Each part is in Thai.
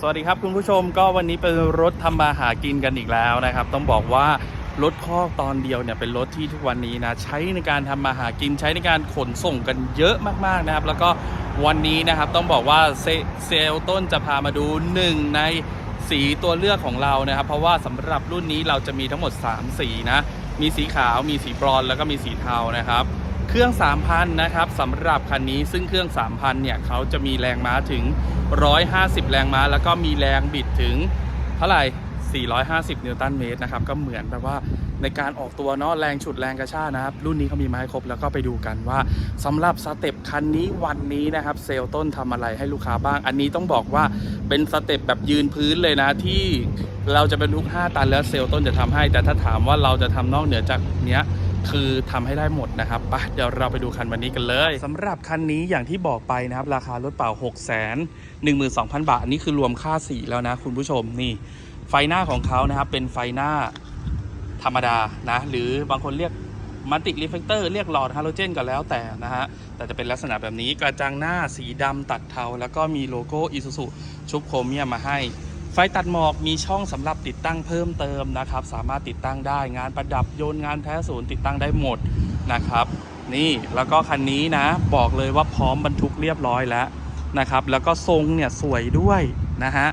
สวัสดีครับคุณผู้ชมก็วันนี้เป็นรถทำมาหากินกันอีกแล้วนะครับ ต้องบอกว่ารถคอกตอนเดียวเนี่ยเป็นรถที่ทุกวันนี้นะใช้ในการทำมาหากินใช้ในการขนส่งกันเยอะมากๆนะครับ แล้วก็วันนี้นะครับต้องบอกว่าเซลต้นจะพามาดูหนึ่งในสีตัวเลือกของเรานะครับ เพราะว่าสำหรับรุ่นนี้เราจะมีทั้งหมด 3 สีนะมีสีขาวมีสีบรอนแล้วก็มีสีเทานะครับ รื่อง 3,000 นะครับสำหรับคันนี้ซึ่งเครื่อง 3,000 เนี่ยเขาจะมีแรงม้าถึง 150 แรงม้า แล้วก็มีแรงบิดถึงเท่าไหร่450 นิวตันเมตรนะครับ ก็เหมือนแบบว่าในการออกตัวเนาะแรงฉุดแรงกระชากนะครับ รุ่นนี้เขามีมาให้ครบแล้วก็ไปดูกันว่าสำหรับสเต็ปคันนี้วันนี้นะครับ เซลล์ต้นทำอะไรให้ลูกค้าบ้าง อันนี้ต้องบอกว่าเป็นสเต็ปแบบยืนพื้นเลยนะที่เราจะเป็นทุก 5 ตันแล้วเซลล์ต้นจะทำให้ แต่ถ้าถามว่าเราจะทำนอกเหนือจากเนี้ย คือทำให้ได้หมดนะครับไปเดี๋ยวเราไปดูคันวันนี้กันเลยสำหรับคันนี้อย่างที่บอกไปนะครับ ราคารถเปล่า 6 1 2 0 0 0 บาท อันนี้คือรวมค่าสีแล้วนะคุณผู้ชมนี่ ไฟหน้าของเขานะครับ เป็นไฟหน้าธรรมดานะ หรือบางคนเรียกมัลติรีเฟกเตอร์เรียกหลอดฮาโลเจนก็แล้วแต่นะฮะ แต่จะเป็นลักษณะแบบนี้กระจังหน้าสีดำตัดเทา แล้วก็มีโลโก้อิซูซุชุบโครเมียมมาให้ ไฟตัดหมอกมีช่องสำหรับติดตั้งเพิ่มเติมนะครับ สามารถติดตั้งได้งานประดับโยนงานแท้ศูนย์ติดตั้งได้หมดนะครับ นี่แล้วก็คันนี้นะ บอกเลยว่าพร้อมบรรทุกเรียบร้อยแล้วนะครับ แล้วก็ทรงเนี่ยสวยด้วยนะฮะ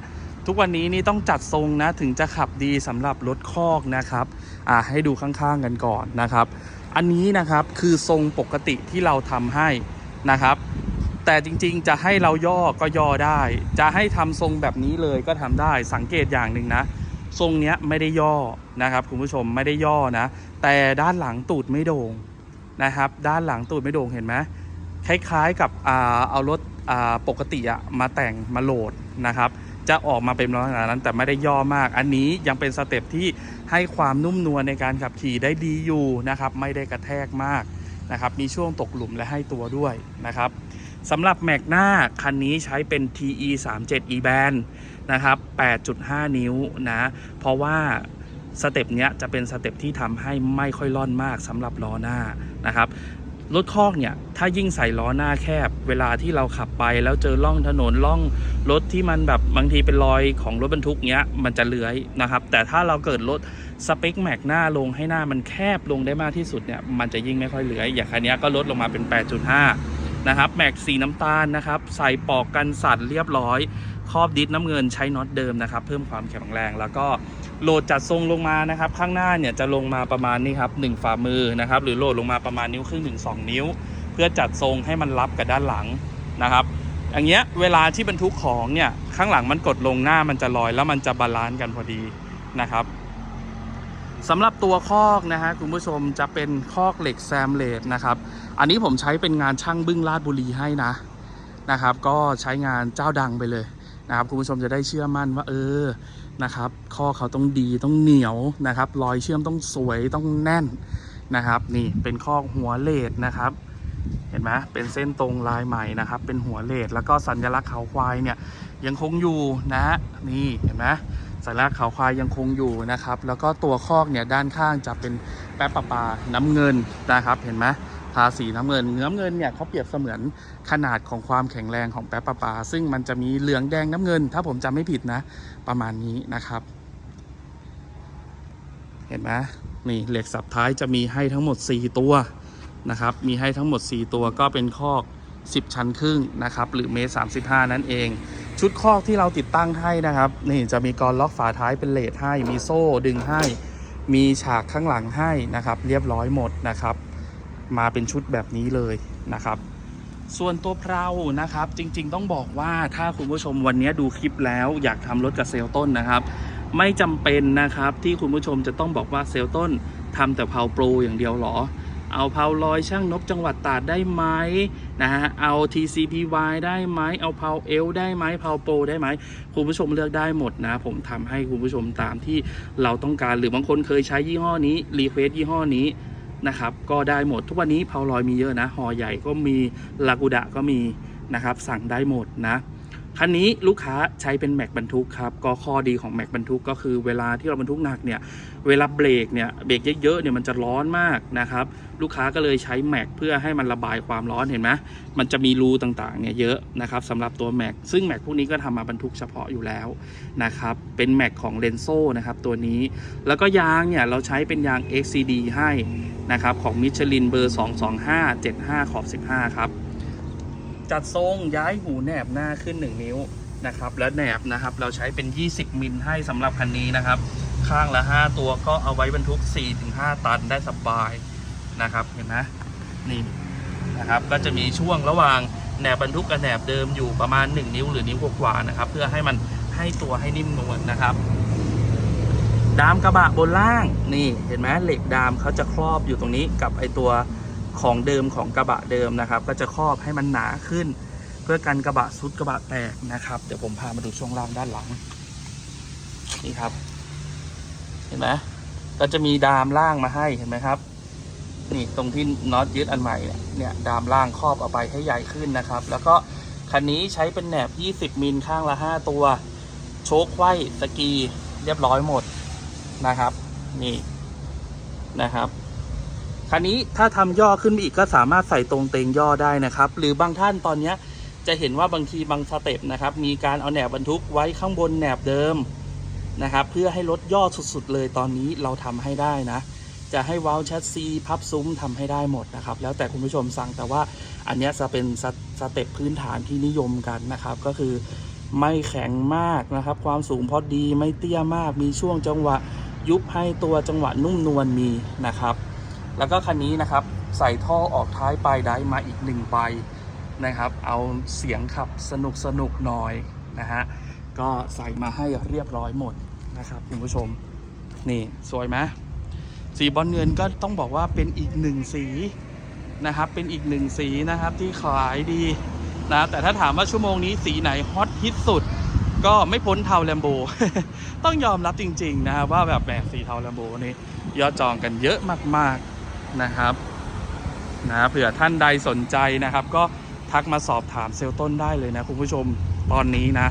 ทุกวันนี้นี่ต้องจัดทรงนะถึงจะขับดีสำหรับรถคอกนะครับอ่าให้ดูข้างๆกันก่อนนะครับ อันนี้นะครับคือทรงปกติที่เราทำให้นะครับ แต่จริงๆ จะให้เราย่อก็ย่อได้ จะให้ทำทรงแบบนี้เลยก็ทำได้สังเกตอย่างหนึ่งนะ ทรงเนี้ยไม่ได้ย่อนะครับคุณผู้ชมไม่ได้ย่อนะ แต่ด้านหลังตูดไม่โด่งนะครับ ด้านหลังตูดไม่โด่งเห็นไหมคล้ายๆกับอเอารถปกติอะมาแต่งมาโหลดนะครับ จะออกมาเป็นลักษณะนั้นแต่ไม่ได้ย่อมาก อันนี้ยังเป็นสเต็ปที่ให้ความนุ่มนวลในการขับขี่ได้ดีอยู่นะครับ ไม่ได้กระแทกมากนะครับ มีช่วงตกหลุมและให้ตัวด้วยนะครับ สำหรับแม็กหน้าคันนี้ใช้เป็น TE 3 7 E band นะครับ 8.5 นิ้วนะ เพราะว่าสเต็ปเนี้ยจะเป็นสเต็ปที่ทำให้ไม่ค่อยล่อนมากสำหรับล้อหน้านะครับรถคอกเนี่ย ถ้ายิ่งใส่ล้อหน้าแคบ เวลาที่เราขับไปแล้วเจอล่องถนนล่องรถที่มันแบบบางทีเป็นรอยของรถบรรทุกเนี้ยมันจะเลื้อยนะครับ แต่ถ้าเราเกิดลดสเปคแม็กหน้าลงให้หน้ามันแคบลงได้มากที่สุดเนี่ยมันจะยิ่งไม่ค่อยเลื้อยอย่างคันนี้ก็ลดลงมาเป็น 8.5 นะครับแม็กสีน้ำตาลนะครับ ใส่ปอกกันสั่นเรียบร้อย ครอบดิสน้ำเงินใช้น็อตเดิมนะครับ เพิ่มความแข็งแรง แล้วก็โหลดจัดทรงลงมานะครับ ข้างหน้าเนี่ยจะลงมาประมาณนี้ครับหนึ่งฝ่ามือนะครับ หรือโหลดลงมาประมาณนิ้วครึ่งถึงสองนิ้ว เพื่อจัดทรงให้มันรับกับด้านหลังนะครับอย่างเงี้ยเวลาที่บรรทุกของเนี่ยข้างหลังมันกดลงหน้ามันจะลอยแล้วมันจะบาลานซ์กันพอดีนะครับ สำหรับตัวคอกนะฮะคุณผู้ชมจะเป็นคอกเหล็กแซมเลดนะครับ อันนี้ผมใช้เป็นงานช่างบึ้งลาดบุรีให้นะนะครับ ก็ใช้งานเจ้าดังไปเลยนะครับคุณผู้ชมจะได้เชื่อมั่นว่า เออนะครับข้อเขาต้องดีต้องเหนียวนะครับ รอยเชื่อมต้องสวยต้องแน่นนะครับ นี่เป็นข้อกหัวเลดนะครับ เห็นไหมเป็นเส้นตรงลายใหม่นะครับ เป็นหัวเลดแล้วก็สัญลักษณ์เขาควายเนี่ยยังคงอยู่นะนี่เห็นไหม สัญลักขาวควายยังคงอยู่นะครับ แล้วก็ตัวคอกเนี่ยด้านข้างจะเป็นแป๊บปะปาน้ำเงินนะครับ เห็นไหมทาสีน้ำเงินเนื้อเงินเนี่ยเขาเปรียบเสมือนขนาดของความแข็งแรงของแป๊บปะปา ซึ่งมันจะมีเหลืองแดงน้ำเงิน ถ้าผมจำไม่ผิดนะ ประมาณนี้นะครับ เห็นไหมนี่เหล็กสับท้ายจะมีให้ทั้งหมด 4 ตัวนะครับ มีให้ทั้งหมด 4 ตัวก็เป็นคอก 10 ชั้นครึ่งนะครับ หรือเมตร35 นั่นเอง ชุดคอกที่เราติดตั้งให้นะครับ นี่จะมีกรล็อกฝาท้ายเป็นเลทให้ มีโซ่ดึงให้ มีฉากข้างหลังให้นะครับ เรียบร้อยหมดนะครับ มาเป็นชุดแบบนี้เลยนะครับ ส่วนตัวเพลานะครับ จริง ๆ ต้องบอกว่าถ้าคุณผู้ชมวันนี้ดูคลิปแล้วอยากทำรถกับเซลต้นนะครับ ไม่จำเป็นนะครับที่คุณผู้ชมจะต้องบอกว่าเซลต้นทำแต่เพลาโปรอย่างเดียวหรอ เอาเพาลอยช่างนกจังหวัดตราดได้ไหมนะฮะเอา TCPY ได้ไหมเอาเพาเอลได้ไหมเพาโปได้ไหมคุณผู้ชมเลือกได้หมดนะ ผมทำให้คุณผู้ชมตามที่เราต้องการหรือบางคนเคยใช้ยี่ห้อนี้รีเควสยี่ห้อนี้นะครับก็ได้หมดทุกวันนี้เพาลอยมีเยอะนะหอใหญ่ก็มีลากูดะก็มีนะครับสั่งได้หมดนะ คันนี้ลูกค้าใช้เป็นแม็กบรรทุกครับก็ข้อดีของแม็กบรรทุกก็คือเวลาที่เราบรรทุกหนักเนี่ยเวลาเบรกเนี่ยเบรกเยอะๆเนี่ยมันจะร้อนมากนะครับลูกค้าก็เลยใช้แม็กเพื่อให้มันระบายความร้อนเห็นไหมมันจะมีรูต่างๆเนี่ยเยอะนะครับสำหรับตัวแม็กซึ่งแม็กพวกนี้ก็ทำมาบรรทุกเฉพาะอยู่แล้วนะครับเป็นแม็กของเลนโซนะครับตัวนี้ แล้วก็ยางเนี่ยเราใช้เป็นยาง XCD ให้นะครับของมิชลินเบอร์ 225 75 ขอบ 15 ครับ จัดทรงย้ายหูแหนบหน้าขึ้น 1 นิ้วนะครับ และแหนบนะครับเราใช้เป็น 20 มิลให้สำหรับคันนี้นะครับ ข้างละ 5 ตัวก็เอาไว้บรรทุก 4-5 ตันได้สบายนะครับเห็นไหมนี่นะครับก็จะมีช่วงระหว่างแหนบบรรทุกกับแหนบเดิมอยู่ประมาณ 1 นิ้วหรือนิ้วกว่าๆนะครับ เพื่อให้มันให้ตัวให้นิ่มนวลนะครับดามกระบะบนล่างนี่เห็นไหมเหล็กดามเขาจะครอบอยู่ตรงนี้กับไอตัว ของเดิมของกระบะเดิมนะครับ ก็จะครอบให้มันหนาขึ้น เพื่อกันกระบะซุดกระบะแตกนะครับ เดี๋ยวผมพามาดูช่วงล่างด้านหลัง นี่ครับ เห็นไหมก็จะมีดามล่างมาให้เห็นไหมครับ นี่ตรงที่น็อตยึดอันใหม่เนี่ยเนี่ยดามล่างครอบเอาไปให้ใหญ่ขึ้นนะครับ แล้วก็คันนี้ใช้เป็นแหนบ 20 มิลข้างละ 5 ตัว โชคไขว้สกีเรียบร้อยหมดนะครับ นี่นะครับ คันนี้ถ้าทำย่อขึ้นไปอีกก็สามารถใส่ตรงเตงย่อได้นะครับ หรือบางท่านตอนเนี้ยจะเห็นว่าบางทีบางสเต็ปนะครับ มีการเอาแหนบบรรทุกไว้ข้างบนแหนบเดิมนะครับ เพื่อให้ลดย่อสุดๆ เลยตอนนี้เราทำให้ได้นะ จะให้ว้าแชสซีพับซุ้มทำให้ได้หมดนะครับ แล้วแต่คุณผู้ชมสั่งแต่ว่าอันนี้จะเป็นสสเต็ปพื้นฐานที่นิยมกันนะครับ ก็คือไม่แข็งมากนะครับ ความสูงพอดีไม่เตี้ยมากมีช่วงจังหวะยุบให้ตัวจังหวะนุ่มนวลมีนะครับ แล้วก็คันนี้นะครับใส่ท่อออกท้ายปลายได้มาอีกหนึ่งใบนะครับ เอาเสียงขับสนุกสนุกหน่อยนะฮะก็ใส่มาให้เรียบร้อยหมดนะครับคุณผู้ชมนี่สวยไหมสีบอลเงินก็ต้องบอกว่าเป็นอีกหนึ่งสีนะครับ เป็นอีกหนึ่งสีนะครับที่ขายดีนะแต่ถ้าถามว่าชั่วโมงนี้สีไหนฮอตฮิตสุด ก็ไม่พ้นเทาแลมโบต้องยอมรับจริง ๆ นะว่าแบบแหมสีเทาแลมโบนี่ยอดจองกันเยอะมาก ๆ นะครับนะเผื่อท่านใดสนใจนะครับ ก็ทักมาสอบถามเซลล์ต้นได้เลยนะคุณผู้ชมตอนนี้นะ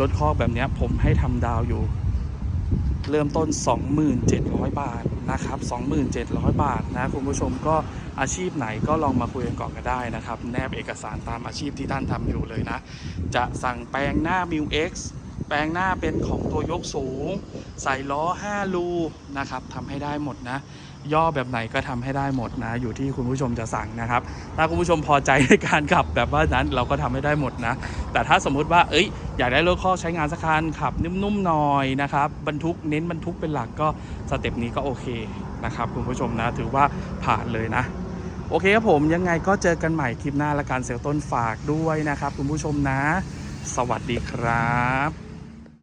รถคอกแบบนี้ผมให้ทำดาวอยู่ เริ่มต้น 2,700 บาทนะครับ 2,700 บาทนะคุณผู้ชมก็อาชีพไหนก็ลองมาคุยกันก่อนก็ได้นะครับ แนบเอกสารตามอาชีพที่ท่านทำอยู่เลยนะ จะสั่งแปลงหน้า m ิว X แปลงหน้าเป็นของตัวยกสูง ใส่ล้อ5รูนะครับทำให้ได้หมดนะ ย่อแบบไหนก็ทำให้ได้หมดนะ อยู่ที่คุณผู้ชมจะสั่งนะครับ ถ้าคุณผู้ชมพอใจในการขับแบบว่านั้นเราก็ทำให้ได้หมดนะ แต่ถ้าสมมุติว่าเอ้ยอยากได้รถข้อใช้งานสักคันขับนุ่มๆหน่อยนะครับบรรทุกเน้นบรรทุกเป็นหลักก็สเต็ปนี้ก็โอเคนะครับคุณผู้ชมนะถือว่าผ่านเลยนะโอเคครับผมยังไงก็เจอกันใหม่คลิปหน้าและการเซลต้นฝากด้วยนะครับ คุณผู้ชมนะ สวัสดีครับ